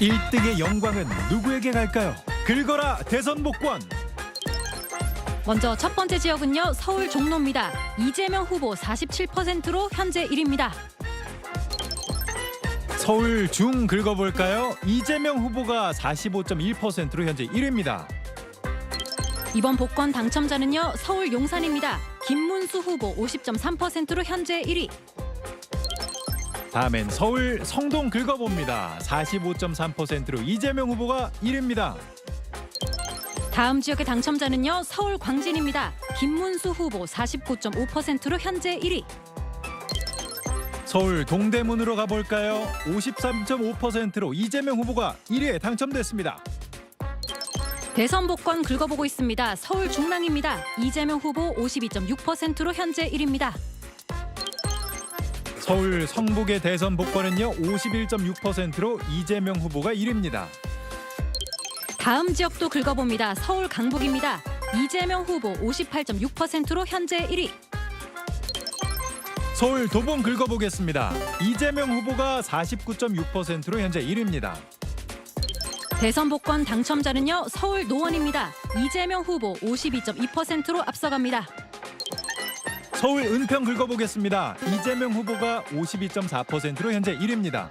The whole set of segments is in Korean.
1등의 영광은 누구에게 갈까요? 긁어라 대선 복권. 먼저 첫 번째 지역은요 서울 종로입니다. 이재명 후보 47%로 현재 1위입니다. 서울 중 긁어볼까요? 이재명 후보가 45.1%로 현재 1위입니다. 이번 복권 당첨자는요 서울 용산입니다. 김문수 후보 50.3%로 현재 1위. 다음엔 서울 성동 긁어봅니다. 45.3%로 이재명 후보가 1위입니다. 다음 지역의 당첨자는요 서울 광진입니다. 김문수 후보 49.5%로 현재 1위. 서울 동대문으로 가볼까요? 53.5%로 이재명 후보가 1위에 당첨됐습니다. 대선 복권 긁어보고 있습니다. 서울 중랑입니다. 이재명 후보 52.6%로 현재 1위입니다. 서울 성북의 대선 복권은요 51.6%로 이재명 후보가 1위입니다. 다음 지역도 긁어봅니다. 서울 강북입니다. 이재명 후보 58.6%로 현재 1위. 서울 도봉 긁어보겠습니다. 이재명 후보가 49.6%로 현재 1위입니다. 대선 복권 당첨자는요 서울 노원입니다. 이재명 후보 52.2%로 앞서갑니다. 서울 은평 긁어보겠습니다. 이재명 후보가 52.4%로 현재 1위입니다.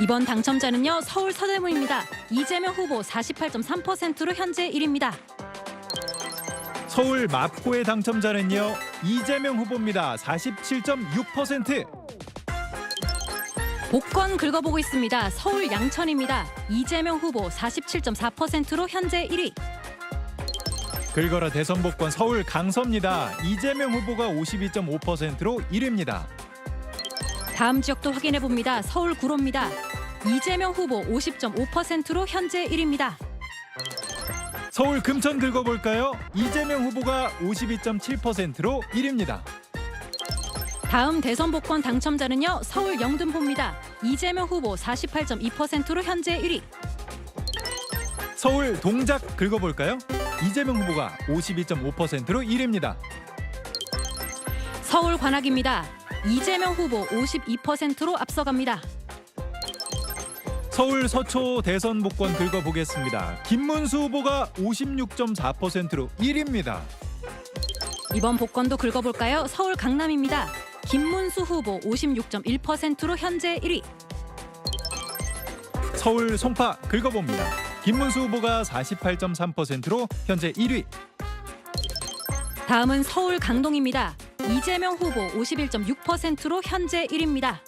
이번 당첨자는요 서울 서대문입니다. 이재명 후보 48.3%로 현재 1위입니다. 서울 마포의 당첨자는요 이재명 후보입니다. 47.6%. 복권 긁어보고 있습니다. 서울 양천입니다. 이재명 후보 47.4%로 현재 1위. 긁어라 대선 복권 서울 강서입니다. 이재명 후보가 52.5%로 1위입니다. 다음 지역도 확인해 봅니다. 서울 구로입니다. 이재명 후보 50.5%로 현재 1위입니다. 서울 금천 긁어볼까요? 이재명 후보가 52.7%로 1위입니다. 다음 대선 복권 당첨자는요 서울 영등포입니다. 이재명 후보 48.2%로 현재 1위. 서울 동작 긁어볼까요? 이재명 후보가 52.5%로 1위입니다. 서울 관악입니다. 이재명 후보 52%로 앞서갑니다. 서울 서초 대선 복권 긁어보겠습니다. 김문수 후보가 56.4%로 1위입니다. 이번 복권도 긁어볼까요? 서울 강남입니다. 김문수 후보 56.1%로 현재 1위. 서울 송파 긁어봅니다. 김문수 후보가 48.3%로 현재 1위. 다음은 서울 강동입니다. 이재명 후보 51.6%로 현재 1위입니다.